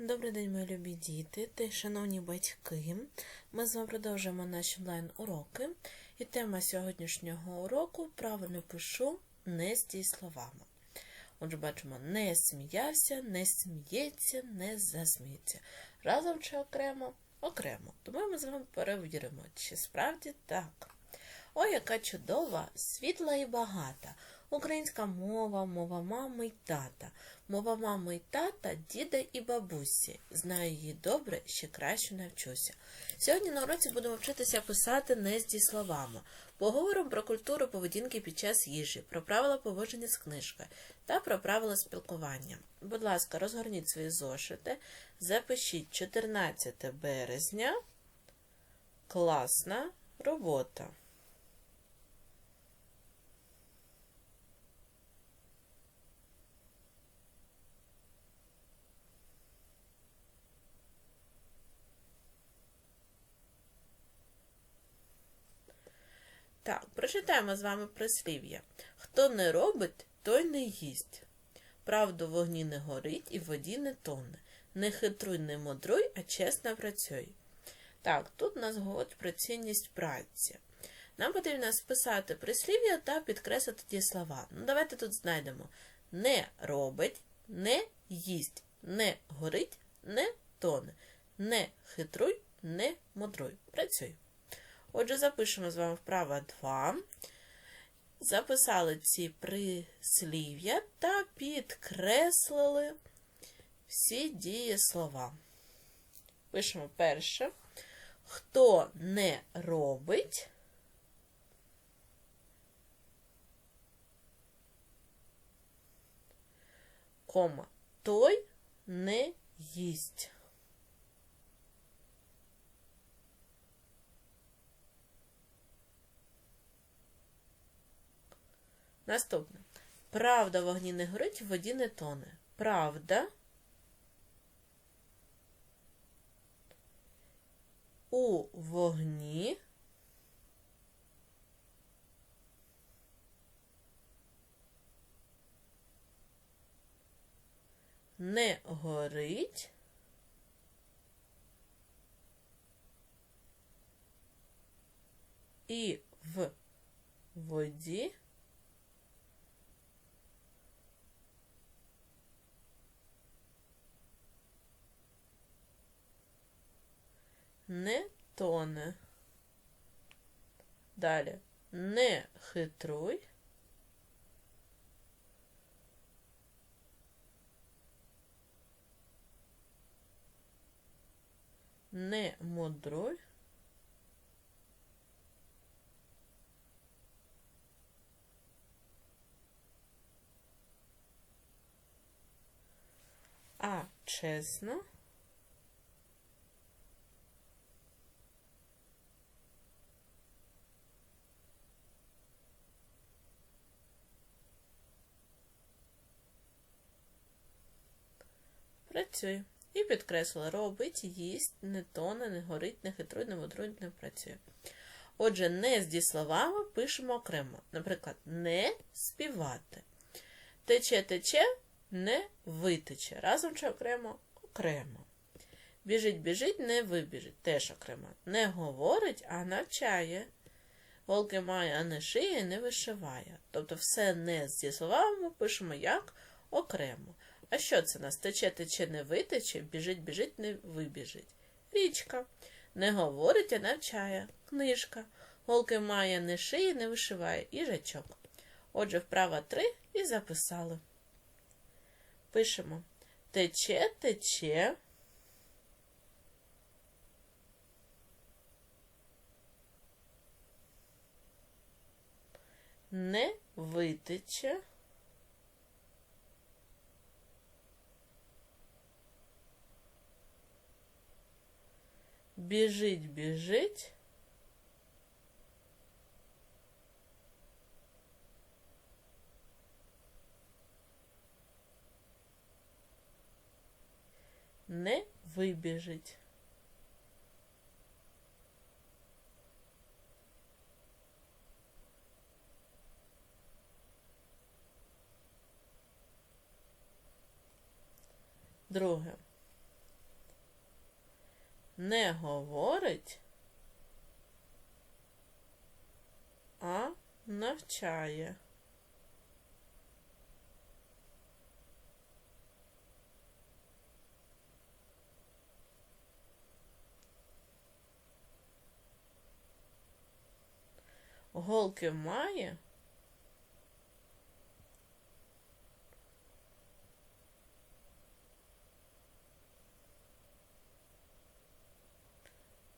Добрий день, мої любі діти та шановні батьки. Ми з вами продовжуємо наші онлайн-уроки. І тема сьогоднішнього уроку правильно пишу не з дієсловами. Отже, бачимо, не сміявся, не сміється, не засміється. Разом чи окремо? Окремо. Тому ми з вами перевіримо, чи справді так. Ой, яка чудова, світла і багата. Українська мова, мова мами й тата. Мова мами й тата, діда і бабусі. Знаю її добре, ще краще навчуся. Сьогодні на уроці будемо вчитися писати не з дієсловами. Поговоримо про культуру поведінки під час їжі, про правила поводження з книжкою та про правила спілкування. Будь ласка, розгорніть свої зошити, запишіть 14 березня. Класна робота. Так, прочитаємо з вами прислів'я. Хто не робить, той не їсть. Правду вогні не горить і в воді не тоне. Не хитруй, не мудруй, а чесно працюй. Так, тут нас говорить про цінність праці. Нам потрібно списати прислів'я та підкреслити ті слова. Ну, давайте тут знайдемо не робить, не їсть, не горить, не тоне. Не хитруй, не мудруй. Працюй. Отже, запишемо з вами вправа 2. Записали ці прислів'я та підкреслили всі дієслова. Пишемо перше. Хто не робить, кома, той не їсть. Наступне. Правда в вогні не горить, в воді не тоне. Правда. У вогні. Не горить. І в воді. Не тоне. Далі не хитруй. Не мудруй. А чесно. Працює. І підкреслила, робить, їсть, не тоне, не горить, не хитрує, не мудрує, не працює. Отже, не з дієсловами пишемо окремо. Наприклад, не співати. Тече, тече, не витече. Разом чи окремо окремо. Біжить, біжить, не вибіжить. Теж окремо. Не говорить, а навчає. Волки має, а не шиє, не вишиває. Тобто все не з дієсловами пишемо як окремо. А що це нас? Тече, тече, не витече, біжить, біжить, не вибіжить. Річка. Не говорить, а навчає. Книжка. Голки має, не шиє, не вишиває. Їжачок. Отже, вправа три і записали. Пишемо. Тече, тече. Не витече. Біжить, біжить. Не вибіжить. Друге. Не говорить, а навчає. Голки має.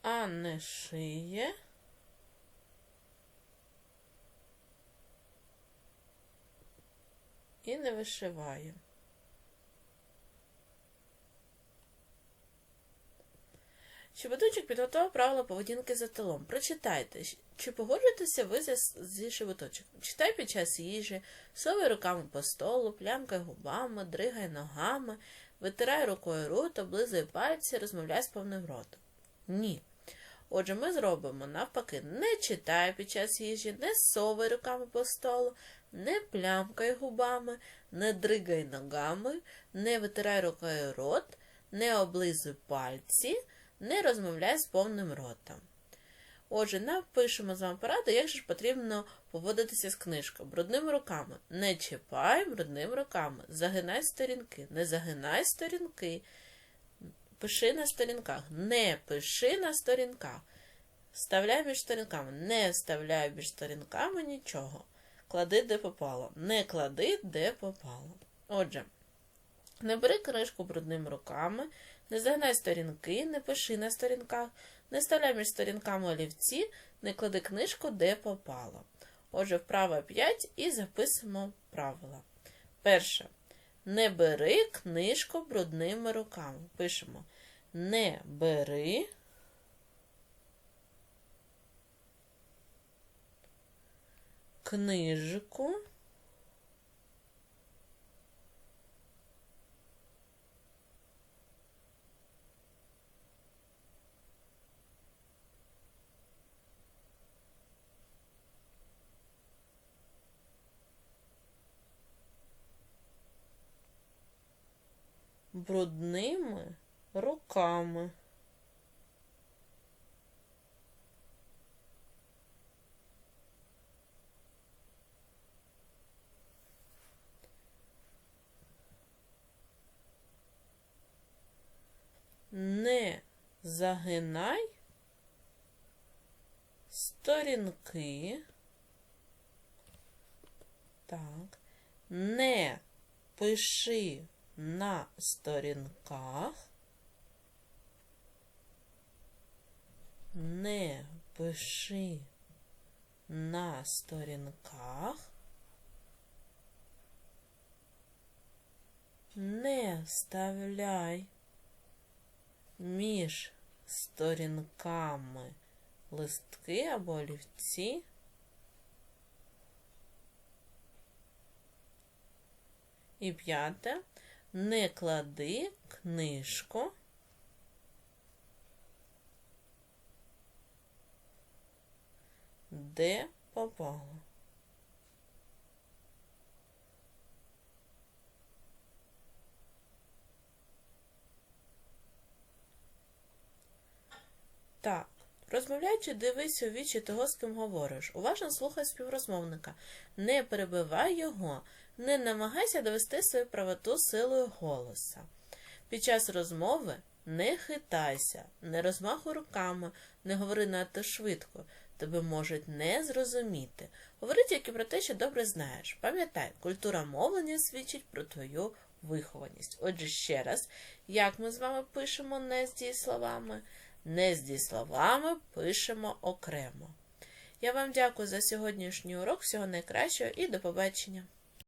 А не шиє. І не вишиває. Щебеточок підготував правила поведінки за столом. Прочитайте, чи погоджуєтеся ви зі, шебеточок? Читай під час їжі, совай руками по столу, плямкай губами, дригай ногами, витирай рукою рот, облизуй пальці, розмовляй з повним ротом. Ні. Отже, ми зробимо навпаки, не читай під час їжі, не совай руками по столу, не плямкай губами, не дригай ногами, не витирай рукою рот, не облизуй пальці, не розмовляй з повним ротом. Отже, напишемо з вами пораду, як же ж потрібно поводитися з книжкою. Брудними руками. Не чіпай брудними руками. Загинай сторінки, не загинай сторінки. Пиши на сторінках. Не пиши на сторінках. Вставляй між сторінками. Не вставляй між сторінками нічого. Клади, де попало. Не клади, де попало. Отже, не бери книжку брудними руками, не загинай сторінки, не пиши на сторінках, не вставляй між сторінками олівці, не клади книжку, де попало. Отже, вправа 5 і записуємо правила. Перше. Не бери книжку брудними руками. Пишемо. Не бери. Книжку. Брудними руками. Не загинай сторінки. Так, не пиши на сторінках. Не пиши на сторінках. Не вставляй між сторінками листки або олівці. І п'яте не клади книжку. Де попало? Так, розмовляючи, дивись у вічі того, з ким говориш. Уважно слухай співрозмовника. Не перебивай його, не намагайся довести свою правоту силою голоса. Під час розмови не хитайся, не розмахуй руками, не говори надто швидко. Тебе можуть не зрозуміти. Говори тільки про те, що добре знаєш. Пам'ятай, культура мовлення свідчить про твою вихованість. Отже, ще раз, як ми з вами пишемо не з дієсловами? Не зі словами пишемо окремо. Я вам дякую за сьогоднішній урок. Всього найкращого і до побачення!